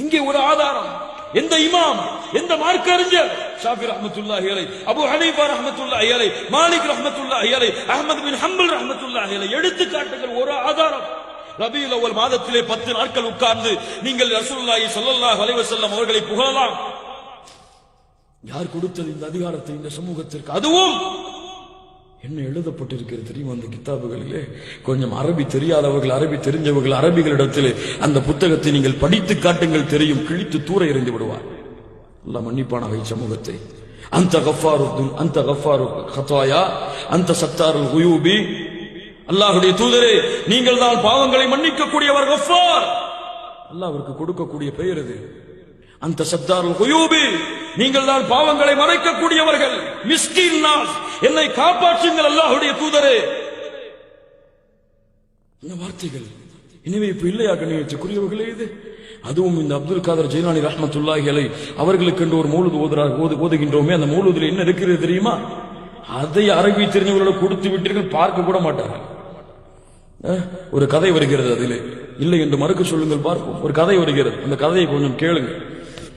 இங்கே ஒரு ஆதாரம். எந்த இமாம் எந்த மார்க்க அறிஞர் ஷாஃபி ரஹமத்துல்லா அலை அபு ஹனீஃபா ரஹமத்துல்லா அலை மாலிக் ரஹமத்துல்லா அலை அஹமது பின் ஹம்பல் ரஹமத்துல்லா அலை. எடுத்துக்காட்டுகள் ஒரு ஆதாரம். ரபியுல் அவ்வல் மாதத்திலே பத்து நாட்கள் உட்கார்ந்து நீங்கள் ரசூலுல்லாஹி ஸல்லல்லாஹு அலைஹி வஸல்லம் அவர்களை புகழலாம். யார் கொடுத்தது இந்த அதிகாரத்தை இந்த சமூகத்திற்கு? அதுவும் என்ன எழுதப்பட்டிருக்கிறது தெரியும் அந்த கித்தாபுகளிலே? கொஞ்சம் அரபி தெரியாதவர்கள் அரபி தெரிஞ்சவர்கள் அரபிகளிடத்திலே அந்த புத்தகத்தை நீங்கள் படித்து காட்டுங்கள் தெரியும் கிழித்து தூர எறிந்து விடுவார். அல்லாஹ் மன்னிப்பானாக சமூகத்தை அந்த கஃபாருத்துன் அந்த கஃபாரு ஹத்தாயா அந்த சத்தாரு குயூபி அல்லாஹுடைய தூதரே நீங்கள் தான் பாவங்களை மன்னிக்கக்கூடியவர் கஃபார் அல்லாஹ் கொடுக்கக்கூடிய பெயர் இது அந்த சத்தாரு குயூபி நீங்கள் தான் பாவங்களை மறைக்கக்கூடியவர்கள் மிஸ்கின் நாஸ் என்னை காப்பாற்றுங்கள் அல்லாஹுடைய தூதரே. இந்த வார்த்தைகள் எனவே இப்ப இல்லையா கண்ணியத்துக்குரியவர்களே இது. அதுவும் இந்த அப்துல் காதர் ஜெயலானி ரஹமத்துல்லாஹிகளை அவர்களுக்கு என்று ஒரு மூலுது ஓதுறார் ஓது ஓதுகின்றோமே அந்த மூலுதுல என்ன இருக்கிறது தெரியுமா? அதை அரபி தெரிஞ்சவர்களோட கொடுத்து விட்டீர்கள் பார்க்க கூட மாட்டார்கள். ஒரு கதை வருகிறது அதிலே. இல்லை என்று மறுக்க சொல்லுங்கள் பார்ப்போம். ஒரு கதை வருகிறது. அந்த கதையை கொஞ்சம் கேளுங்க